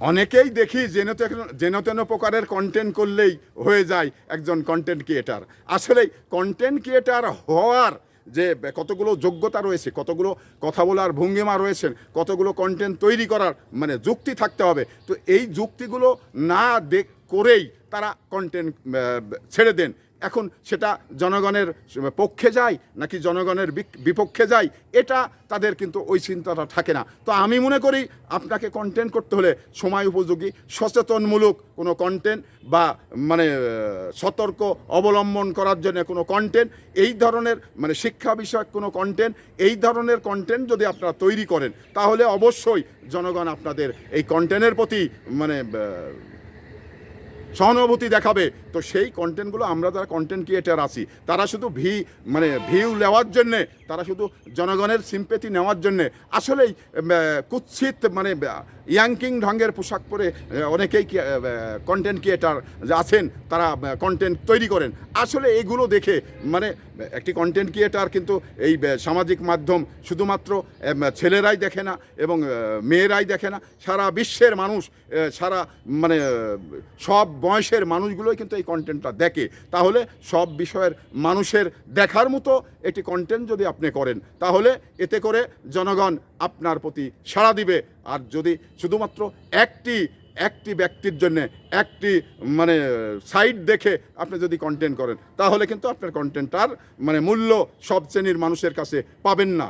অনেকেই দেখি যেন যেন তেন প্রকারের কন্টেন্ট করলেই হয়ে যায় একজন কন্টেন্ট ক্রিয়েটার আসলে কন্টেন্ট ক্রিয়েটার হওয়ার যে কতগুলো যোগ্যতা রয়েছে, কতগুলো কথা বলার ভঙ্গিমা রয়েছেন কতগুলো কন্টেন্ট তৈরি করার মানে যুক্তি থাকতে হবে, তো এই যুক্তিগুলো না দেখ করেই তারা কন্টেন্ট ছেড়ে দেন। এখন সেটা জনগণের পক্ষে যায় নাকি জনগণের বিপক্ষে যায়, এটা তাদের কিন্তু ওই চিন্তাটা থাকে না। তো আমি মনে করি আপনাকে কন্টেন্ট করতে হলে সময় উপযোগী, সচেতনমূলক কোনো কন্টেন্ট বা মানে সতর্ক অবলম্বন করার জন্য কোনো কন্টেন্ট এই ধরনের মানে শিক্ষা বিষয়ক কোনো কন্টেন্ট এই ধরনের কন্টেন্ট যদি আপনারা তৈরি করেন, তাহলে অবশ্যই জনগণ আপনাদের এই কন্টেন্টের প্রতি মানে সহানুভূতি দেখাবে। তো সেই কন্টেন্টগুলো আমরা যারা কন্টেন্ট ক্রিয়েটার আছি, তারা শুধু ভি মানে ভিউ নেওয়ার জন্যে, তারা শুধু জনগণের সিম্পেথি নেওয়ার জন্যে, আসলেই কুৎসিত মানে ইয়াংকিং ঢঙ্গের পোশাক পরে অনেকেই কন্টেন্ট ক্রিয়েটার আছেন, তারা কন্টেন্ট তৈরি করেন। আসলে এগুলো দেখে মানে একটি কন্টেন্ট ক্রিয়েটার কিন্তু এই সামাজিক মাধ্যম শুধুমাত্র ছেলেরাই দেখে না এবং মেয়েরাই দেখে না, সারা বিশ্বের মানুষ সারা মানে সব বয়সের মানুষগুলোই কিন্তু এই কন্টেন্টটা দেখে। তাহলে সব বিষয়ের মানুষের দেখার মতো একটি কন্টেন্ট যদি আপনি করেন, তাহলে এতে করে জনগণ আপনার প্রতি সাড়া দিবে। আর যদি শুধুমাত্র একটি একটি ব্যক্তির জন্য, একটি মানে সাইট দেখে আপনি যদি কন্টেন্ট করেন, তাহলে কিন্তু আপনার কন্টেন্টটার মানে মূল্য সব শ্রেণির মানুষের কাছে পাবেন না।